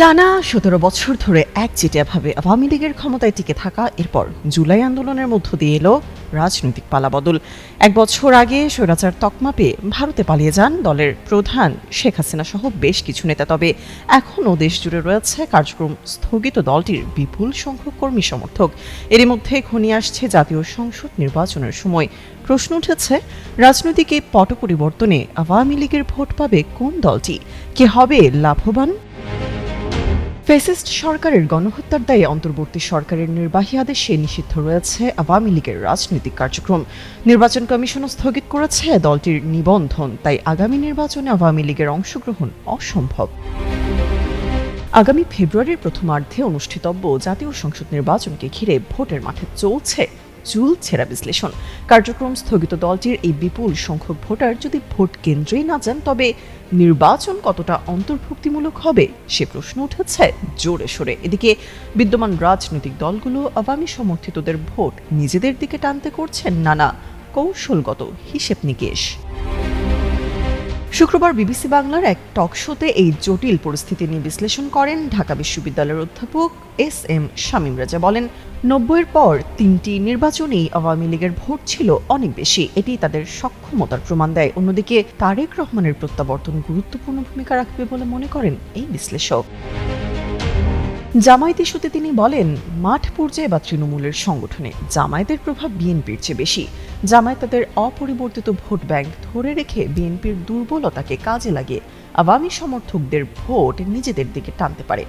টানা সতেরো বছর ধরে একচেটিয়াভাবে আওয়ামী লীগের ক্ষমতায় টিকে থাকা, এরপর জুলাই আন্দোলনের মধ্য দিয়ে এলো রাজনৈতিক পালাবদল। এক বছর আগে স্বৈরাচার তকমা পেয়ে ভারতে পালিয়ে যান দলের প্রধান শেখ হাসিনা সহ বেশ কিছু নেতা। তবে এখনও দেশ জুড়ে রয়েছে কার্যক্রম স্থগিত দলটির বিপুল সংখ্যক কর্মী সমর্থক। এরই মধ্যে ঘনিয়ে আসছে জাতীয় সংসদ নির্বাচনের সময়। প্রশ্ন উঠেছে, রাজনৈতিক এই পট পরিবর্তনে আওয়ামী লীগের ভোট পাবে কোন দলটি? কে হবে লাভবান? ফেসিস্ট সরকারের গণহত্যার দায়ে অন্তর্বর্তী সরকারের নির্বাহী আদেশে নিষিদ্ধ রয়েছে আওয়ামী লীগের রাজনৈতিক কার্যক্রম। নির্বাচন কমিশন স্থগিত করেছে দলটির নিবন্ধন, তাই আগামী নির্বাচনে আওয়ামী লীগের অংশগ্রহণ অসম্ভব। আগামী ফেব্রুয়ারির প্রথমার্ধে অনুষ্ঠিতব্য জাতীয় সংসদ নির্বাচনকে ঘিরে ভোটের মাঠে চলছে চুল ছেঁড়া বিশ্লেষণ। কার্যক্রম স্থগিত দলটির এই বিপুল সংখ্যক ভোটার যদি ভোট কেন্দ্রেই না যান, তবে নির্বাচন কতটা অন্তর্ভুক্তিমূলক হবে সে প্রশ্ন উঠেছে জোরে সোরে। এদিকে বিদ্যমান রাজনৈতিক দলগুলো আওয়ামী সমর্থিতদের ভোট নিজেদের দিকে টানতে করছেন নানা কৌশলগত হিসেব নিকেশ। শুক্রবার বিবিসি বাংলার এক টক শোতে এই জটিল পরিস্থিতি নিয়ে বিশ্লেষণ করেন ঢাকা বিশ্ববিদ্যালয়ের অধ্যাপক এস এম শামীম রাজা। বলেন, নব্বইয়ের পর তিনটি নির্বাচনেই আওয়ামী লীগের ভোট ছিল অনেক বেশি। এটি তাদের সক্ষমতার প্রমাণ দেয়। অন্যদিকে তারেক রহমানের প্রত্যাবর্তন গুরুত্বপূর্ণ ভূমিকা রাখবে বলে মনে করেন এই বিশ্লেষক। জামায়াত ইস্যুতে তিনি বলেন, মাঠ পর্যায়ে বা তৃণমূলের সংগঠনে জামায়াতের প্রভাব বিএনপির চেয়ে বেশি। জামায়াত তাদের অপরিবর্তিত ভোট ব্যাংক ধরে রেখে বিএনপির দুর্বলতাকে কাজে লাগিয়ে আওয়ামী সমর্থকদের ভোট নিজেদের দিকে টানতে পারে।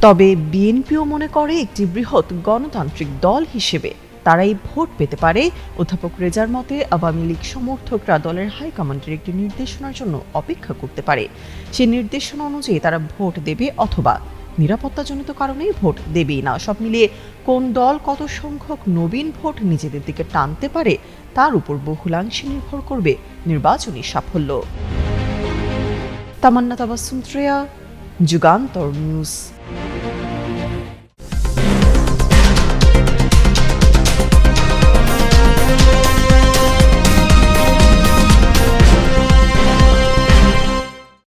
তবে বিএনপিও মনে করে, একটি বৃহৎ গণতান্ত্রিক দল হিসেবে তারাই ভোট পেতে পারে। অধ্যাপক রেজার মতে, আওয়ামী লীগ সমর্থকরা দলের হাইকমান্ডের একটি নির্দেশনার জন্য অপেক্ষা করতে পারে। সেই নির্দেশনা অনুযায়ী তারা ভোট দেবে অথবা নিরাপত্তাজনিত কারণেই ভোট দেবেই না। সব মিলিয়ে কোন দল কত সংখ্যক নবীন ভোট নিজেদের দিকে টানতে পারে, তার উপর বহুলাংশে নির্ভর করবে নির্বাচনী সাফল্য। তামান্না তাবাসুম শ্রেয়া, যুগান্তর নিউজ।